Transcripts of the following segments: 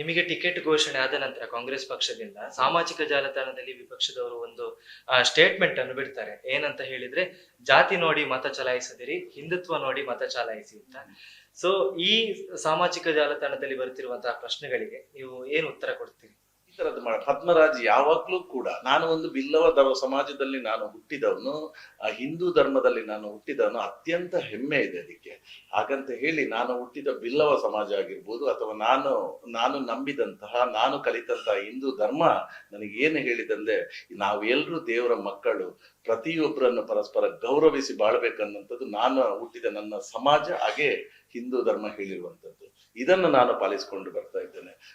ನಿಮಗೆ ಟಿಕೆಟ್ ಘೋಷಣೆ ಆದ ನಂತರ ಕಾಂಗ್ರೆಸ್ ಪಕ್ಷದಿಂದ ಸಾಮಾಜಿಕ ಜಾಲತಾಣದಲ್ಲಿ ವಿಪಕ್ಷದವರು ಒಂದು ಸ್ಟೇಟ್ಮೆಂಟ್ ಅನ್ನು ಬಿಡ್ತಾರೆ. ಏನಂತ ಹೇಳಿದ್ರೆ, ಜಾತಿ ನೋಡಿ ಮತ ಚಲಾಯಿಸದಿರಿ, ಹಿಂದುತ್ವ ನೋಡಿ ಮತ ಚಲಾಯಿಸಿ ಅಂತ. ಸೊ ಈ ಸಾಮಾಜಿಕ ಜಾಲತಾಣದಲ್ಲಿ ಬರುತ್ತಿರುವಂತಹ ಪ್ರಶ್ನೆಗಳಿಗೆ ನೀವು ಏನು ಉತ್ತರ ಕೊಡ್ತೀರಿ? ಈ ತರದ್ದು ಮಾಡ ಪದ್ಮರಾಜ್ ಯಾವಾಗ್ಲೂ ಕೂಡ ನಾನು ಒಂದು ಬಿಲ್ಲವ ಧರ್ಮ ಸಮಾಜದಲ್ಲಿ ನಾನು ಹುಟ್ಟಿದವನು, ಆ ಹಿಂದೂ ಧರ್ಮದಲ್ಲಿ ನಾನು ಹುಟ್ಟಿದವನು, ಅತ್ಯಂತ ಹೆಮ್ಮೆ ಇದೆ ಅದಕ್ಕೆ. ಹಾಗಂತ ಹೇಳಿ ನಾನು ಹುಟ್ಟಿದ ಬಿಲ್ಲವ ಸಮಾಜ ಆಗಿರ್ಬೋದು, ಅಥವಾ ನಾನು ನಾನು ನಂಬಿದಂತಹ, ನಾನು ಕಲಿತಂತಹ ಹಿಂದೂ ಧರ್ಮ ನನಗೆ ಏನು ಹೇಳಿದಂದ್ರೆ ನಾವೆಲ್ಲರೂ ದೇವರ ಮಕ್ಕಳು, ಪ್ರತಿಯೊಬ್ಬರನ್ನು ಪರಸ್ಪರ ಗೌರವಿಸಿ ಬಾಳ್ಬೇಕನ್ನಂಥದ್ದು ನಾನು ಹುಟ್ಟಿದ ನನ್ನ ಸಮಾಜ ಹಾಗೆ ಹಿಂದೂ ಧರ್ಮ ಹೇಳಿರುವಂಥದ್ದು. ಇದನ್ನು ನಾನು ಪಾಲಿಸಿಕೊಂಡು ಬರ್ತಾ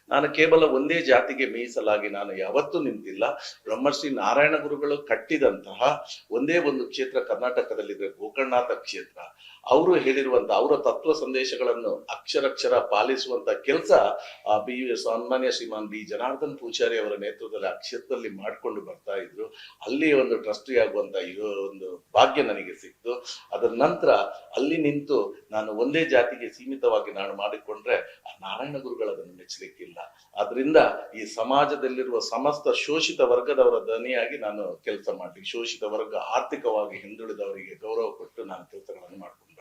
ನಾನು ಕೇವಲ ಒಂದೇ ಜಾತಿಗೆ ಮೀಸಲಾಗಿ ನಾನು ಯಾವತ್ತೂ ನಿಂತಿಲ್ಲ. ಬ್ರಹ್ಮಶ್ರೀ ನಾರಾಯಣ ಗುರುಗಳು ಕಟ್ಟಿದಂತಹ ಒಂದೇ ಒಂದು ಕ್ಷೇತ್ರ ಕರ್ನಾಟಕದಲ್ಲಿದೆ ಗೋಕರ್ಣನಾಥ ಕ್ಷೇತ್ರ. ಅವರು ಹೇಳಿರುವಂತ, ಅವರ ತತ್ವ ಸಂದೇಶಗಳನ್ನು ಅಕ್ಷರಕ್ಷರ ಪಾಲಿಸುವಂತ ಕೆಲಸ, ಆ ಬಿ ಸನ್ಮಾನ್ಯ ಶ್ರೀಮಾನ್ ಬಿ. ಜನಾರ್ದನ್ ಪೂಜಾರಿ ಅವರ ನೇತೃತ್ವದಲ್ಲಿ ಅಕ್ಷರದಲ್ಲಿ ಮಾಡಿಕೊಂಡು ಬರ್ತಾ ಇದ್ರು. ಅಲ್ಲಿ ಒಂದು ಟ್ರಸ್ಟಿ ಆಗುವಂತ ಒಂದು ಭಾಗ್ಯ ನನಗೆ ಸಿಕ್ತು. ಅದರ ನಂತರ ಅಲ್ಲಿ ನಿಂತು ನಾನು ಒಂದೇ ಜಾತಿಗೆ ಸೀಮಿತವಾಗಿ ನಾನು ಮಾಡಿಕೊಂಡ್ರೆ, ಆ ನಾರಾಯಣ ಗುರುಗಳು ಅದನ್ನು ಮೆಚ್ಚಲಿಕ್ಕಿಲ್ಲ. ಆದ್ರಿಂದ ಈ ಸಮಾಜದಲ್ಲಿರುವ ಸಮಸ್ತ ಶೋಷಿತ ವರ್ಗದವರ ಧ್ವನಿಯಾಗಿ ನಾನು ಕೆಲಸ ಮಾಡಿ ಶೋಷಿತ ವರ್ಗ ಆರ್ಥಿಕವಾಗಿ ಹಿಂದುಳಿದವರಿಗೆ ಗೌರವ ಕೊಟ್ಟು ನಾನು ಕೆಲಸಗಳನ್ನು ಮಾಡ್ಕೊಂಡು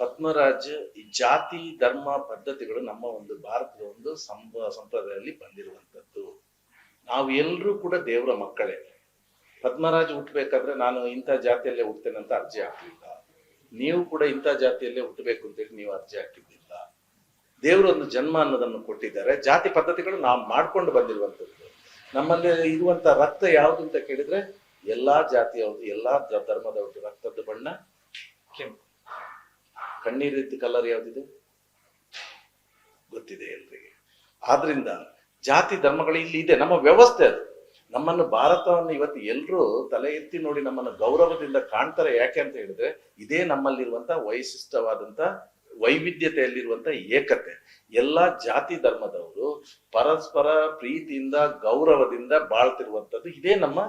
ಪದ್ಮರಾಜ್ ಈ ಜಾತಿ, ಧರ್ಮ, ಪದ್ಧತಿಗಳು ನಮ್ಮ ಒಂದು ಭಾರತದ ಒಂದು ಸಂಪ ಸಂಪ್ರದಾಯದಲ್ಲಿ ಬಂದಿರುವಂತದ್ದು ನಾವು ಎಲ್ಲರೂ ಕೂಡ ದೇವರ ಮಕ್ಕಳೇ. ಪದ್ಮರಾಜ್ ಹುಟ್ಟಬೇಕಾದ್ರೆ ನಾನು ಇಂಥ ಜಾತಿಯಲ್ಲೇ ಹುಟ್ಟೇನೆ ಅಂತ ಅರ್ಜಿ ಹಾಕಲಿಲ್ಲ. ನೀವು ಕೂಡ ಇಂಥ ಜಾತಿಯಲ್ಲೇ ಹುಟ್ಟಬೇಕು ಅಂತೇಳಿ ನೀವು ಅರ್ಜಿ ಹಾಕಿದ್ದಿಲ್ಲ. ದೇವರು ಒಂದು ಜನ್ಮ ಅನ್ನೋದನ್ನು ಕೊಟ್ಟಿದ್ದಾರೆ. ಜಾತಿ ಪದ್ಧತಿಗಳು ನಾವು ಮಾಡ್ಕೊಂಡು ಬಂದಿರುವಂತದ್ದು ನಮ್ಮಲ್ಲಿ ಇರುವಂತ ರಕ್ತ ಯಾವುದು ಅಂತ ಕೇಳಿದ್ರೆ ಎಲ್ಲಾ ಜಾತಿಯವ್ರದ್ದು, ಎಲ್ಲಾ ಧರ್ಮದವ್ರದ್ದು ರಕ್ತದ ಬಣ್ಣ ಕೆಂಪು. ಕಣ್ಣೀರಿದ್ದ ಕಲರ್ ಯಾವ್ದಿದೆ? ಗೊತ್ತಿದೆ ಎಲ್ರಿಗೆ. ಆದ್ರಿಂದ ಜಾತಿ ಧರ್ಮಗಳು ಇಲ್ಲಿ ಇದೆ. ನಮ್ಮ ವ್ಯವಸ್ಥೆ ಅದು. ನಮ್ಮನ್ನು ಭಾರತವನ್ನು ಇವತ್ತು ಎಲ್ಲರೂ ತಲೆ ಎತ್ತಿ ನೋಡಿ ನಮ್ಮನ್ನು ಗೌರವದಿಂದ ಕಾಣ್ತಾರೆ. ಯಾಕೆ ಅಂತ ಹೇಳಿದ್ರೆ ಇದೇ ನಮ್ಮಲ್ಲಿರುವಂತ ವೈಶಿಷ್ಟವಾದಂತ ವೈವಿಧ್ಯತೆಯಲ್ಲಿರುವಂತ ಏಕತೆ. ಎಲ್ಲಾ ಜಾತಿ ಧರ್ಮದವರು ಪರಸ್ಪರ ಪ್ರೀತಿಯಿಂದ ಗೌರವದಿಂದ ಬಾಳ್ತಿರುವಂತದ್ದು ಇದೇ ನಮ್ಮ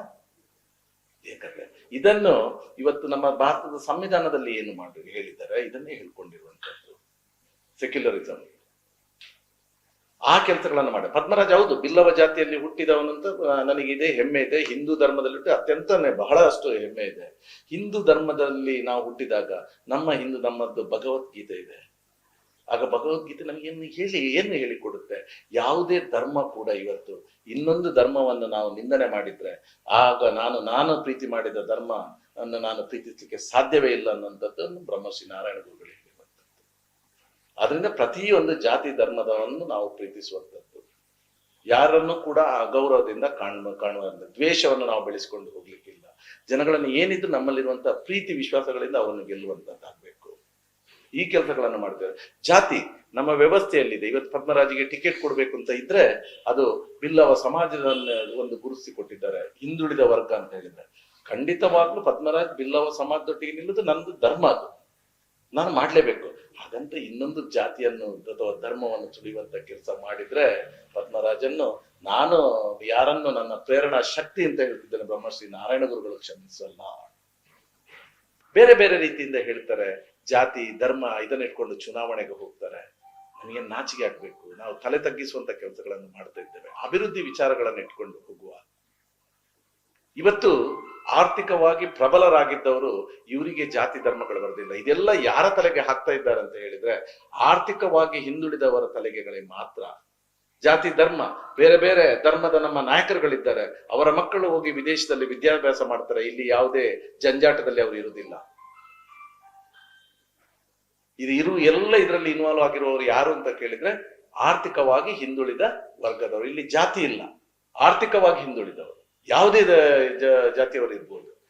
ಏಕತೆ ಇದನ್ನು ಇವತ್ತು ನಮ್ಮ ಭಾರತದ ಸಂವಿಧಾನದಲ್ಲಿ ಏನು ಮಾಡಿ ಹೇಳಿದ್ದಾರೆ, ಇದನ್ನೇ ಹೇಳ್ಕೊಂಡಿರುವಂತದ್ದು ಸೆಕ್ಯುಲರಿಸಂ ಆ ಕೆಲಸಗಳನ್ನು ಮಾಡಿ. ಪದ್ಮರಾಜ್ ಹೌದು, ಬಿಲ್ಲವ ಜಾತಿಯಲ್ಲಿ ಹುಟ್ಟಿದವನಂತ ನನಗಿದೆ ನನಗೆ ಇದೇ ಹೆಮ್ಮೆ ಇದೆ, ಹಿಂದೂ ಧರ್ಮದಲ್ಲಿ ಹುಟ್ಟಿ ಅತ್ಯಂತ ಬಹಳಷ್ಟು ಹೆಮ್ಮೆ ಇದೆ. ಹಿಂದೂ ಧರ್ಮದಲ್ಲಿ ನಾವು ಹುಟ್ಟಿದಾಗ ನಮ್ಮ ಹಿಂದೂ ನಮ್ಮದ್ದು ಭಗವದ್ಗೀತೆ ಇದೆ. ಆಗ ಭಗವದ್ಗೀತೆ ಏನು ಹೇಳಿ, ಏನು ಹೇಳಿಕೊಡುತ್ತೆ ಯಾವುದೇ ಧರ್ಮ ಕೂಡ ಇವತ್ತು ಇನ್ನೊಂದು ಧರ್ಮವನ್ನು ನಾವು ನಿಂದನೆ ಮಾಡಿದ್ರೆ, ಆಗ ನಾನು ನಾನು ಪ್ರೀತಿ ಮಾಡಿದ ಧರ್ಮ ಅನ್ನು ನಾನು ಪ್ರೀತಿಸಲಿಕ್ಕೆ ಸಾಧ್ಯವೇ ಇಲ್ಲ ಅನ್ನುವಂಥದ್ದನ್ನು ಬ್ರಹ್ಮಶ್ರೀ ನಾರಾಯಣ ಗುರುಗಳು ಹೇಳಿರುವಂಥದ್ದು ಅದರಿಂದ ಪ್ರತಿಯೊಂದು ಜಾತಿ ಧರ್ಮದವನ್ನು ನಾವು ಪ್ರೀತಿಸುವಂಥದ್ದು. ಯಾರನ್ನು ಕೂಡ ಅಗೌರವದಿಂದ ಕಾಣ, ಕಾಣುವ ದ್ವೇಷವನ್ನು ನಾವು ಬೆಳೆಸಿಕೊಂಡು ಹೋಗ್ಲಿಕ್ಕಿಲ್ಲ. ಜನಗಳನ್ನು ಏನಿದ್ರು ನಮ್ಮಲ್ಲಿರುವಂತಹ ಪ್ರೀತಿ ವಿಶ್ವಾಸಗಳಿಂದ ಅವರನ್ನು ಗೆಲ್ಲುವಂತದ್ದಾಗಬೇಕು ಈ ಕೆಲಸಗಳನ್ನು ಮಾಡ್ತೇವೆ ಜಾತಿ ನಮ್ಮ ವ್ಯವಸ್ಥೆಯಲ್ಲಿದೆ. ಇವತ್ತು ಪದ್ಮರಾಜಿಗೆ ಟಿಕೆಟ್ ಕೊಡಬೇಕು ಅಂತ ಇದ್ರೆ ಅದು ಬಿಲ್ಲವ ಸಮಾಜದ ಒಂದು ಗುರುತಿಸಿ ಕೊಟ್ಟಿದ್ದಾರೆ. ಹಿಂದುಳಿದ ವರ್ಗ ಅಂತ ಹೇಳಿದ್ರೆ. ಖಂಡಿತವಾಗ್ಲೂ ಪದ್ಮರಾಜ್ ಬಿಲ್ಲವ ಸಮಾಜದೊಟ್ಟಿಗೆ ನಿಲ್ಲುದು ನಂದು ಧರ್ಮ ಅದು. ನಾನು ಮಾಡ್ಲೇಬೇಕು. ಹಾಗಂತ ಇನ್ನೊಂದು ಜಾತಿಯನ್ನು ಅಥವಾ ಧರ್ಮವನ್ನು ತುಳಿಯುವಂತ ಕೆಲಸ ಮಾಡಿದ್ರೆ ಪದ್ಮರಾಜನ್ನು ನಾನು ಯಾರನ್ನು ನನ್ನ ಪ್ರೇರಣಾ ಶಕ್ತಿ ಅಂತ ಹೇಳ್ತಿದ್ದೇನೆ ಬ್ರಹ್ಮಶ್ರೀ ನಾರಾಯಣ ಗುರುಗಳು ಕ್ಷಮಿಸಲ್ಲ. ಬೇರೆ ಬೇರೆ ರೀತಿಯಿಂದ ಹೇಳ್ತಾರೆ. ಜಾತಿ, ಧರ್ಮ ಇದನ್ನ ಇಟ್ಕೊಂಡು ಚುನಾವಣೆಗೆ ಹೋಗ್ತಾರೆ. ನಮಗೆ ನಾಚಿಕೆ ಆಗ್ಬೇಕು. ನಾವು ತಲೆ ತಗ್ಗಿಸುವಂತ ಕೆಲಸಗಳನ್ನು ಮಾಡ್ತಾ ಇದ್ದೇವೆ. ಅಭಿವೃದ್ಧಿ ವಿಚಾರಗಳನ್ನು ಇಟ್ಕೊಂಡು ಹೋಗುವ. ಇವತ್ತು ಆರ್ಥಿಕವಾಗಿ ಪ್ರಬಲರಾಗಿದ್ದವರು ಇವರಿಗೆ ಜಾತಿ ಧರ್ಮಗಳು ಬರೋದಿಲ್ಲ. ಇದೆಲ್ಲ ಯಾರ ತಲೆಗೆ ಹಾಕ್ತಾ ಇದ್ದಾರೆ ಅಂತ ಹೇಳಿದ್ರೆ ಆರ್ಥಿಕವಾಗಿ ಹಿಂದುಳಿದವರ ತಲೆಗೆಗಳೇ ಮಾತ್ರ. ಜಾತಿ, ಧರ್ಮ, ಬೇರೆ ಬೇರೆ ಧರ್ಮದ ನಮ್ಮ ನಾಯಕರುಗಳಿದ್ದಾರೆ. ಅವರ ಮಕ್ಕಳು ಹೋಗಿ ವಿದೇಶದಲ್ಲಿ ವಿದ್ಯಾಭ್ಯಾಸ ಮಾಡ್ತಾರೆ. ಇಲ್ಲಿ ಯಾವುದೇ ಜಂಜಾಟದಲ್ಲಿ ಅವರು ಇರುವುದಿಲ್ಲ. ಇದು ಇರು ಎಲ್ಲ ಇದರಲ್ಲಿ ಇನ್ವಾಲ್ವ್ ಆಗಿರುವವರು ಯಾರು ಅಂತ ಕೇಳಿದ್ರೆ ಆರ್ಥಿಕವಾಗಿ ಹಿಂದುಳಿದ ವರ್ಗದವರು. ಇಲ್ಲಿ ಜಾತಿ ಇಲ್ಲ. ಆರ್ಥಿಕವಾಗಿ ಹಿಂದುಳಿದವರು. ಯಾವುದೇ ಜಾತಿಯವರು ಇರ್ಬೋದು.